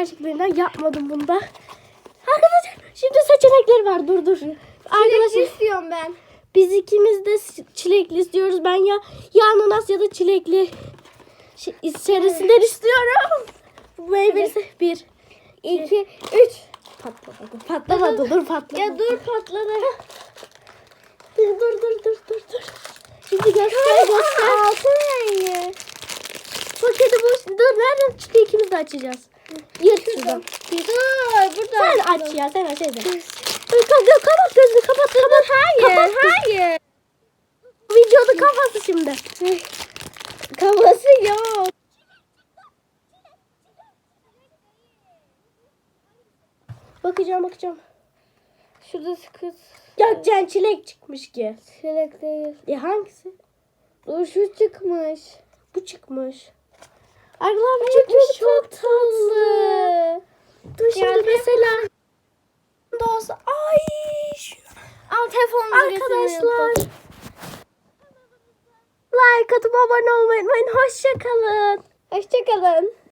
gerçekten yapmadım bunda. Arkadaşlar şimdi seçenekleri var. Dur dur. Arkadaşlar Arkadaşlar istiyorum ben. biz ikimiz de çilekli istiyoruz. Ben ya ya ananas ya da çilekli şey, içerisinden istiyorum. Bu meyvesi bir. 2, 3. Patlamadı. Patlamadı. Dur patlamadı. Ya dur patladı. Dur dur dur dur dur dur. Şimdi göster göster. Altın rengi. Paketi boş. Dur nereden çıktı ikimiz de açacağız. Yırt şuradan. Dur. Sen aç ya sen aç. Dur, kapat, kapat gözünü kapat kapat. Hayır, Kapat. hayır. Videoda kafası şimdi. Kafası yok. Bakacağım bakacağım. Şurada sıkı Gökçen çilek çıkmış ki. çilek değil. E hangisi? Dur şu çıkmış. Bu çıkmış. Arkadaşlar bu çok tatlı. Mesela. Olsa ay şu Al telefonumu Arkadaşlar. Like atıp abone olmayı unutmayın. Hoşça kalın. Hoşçakalın.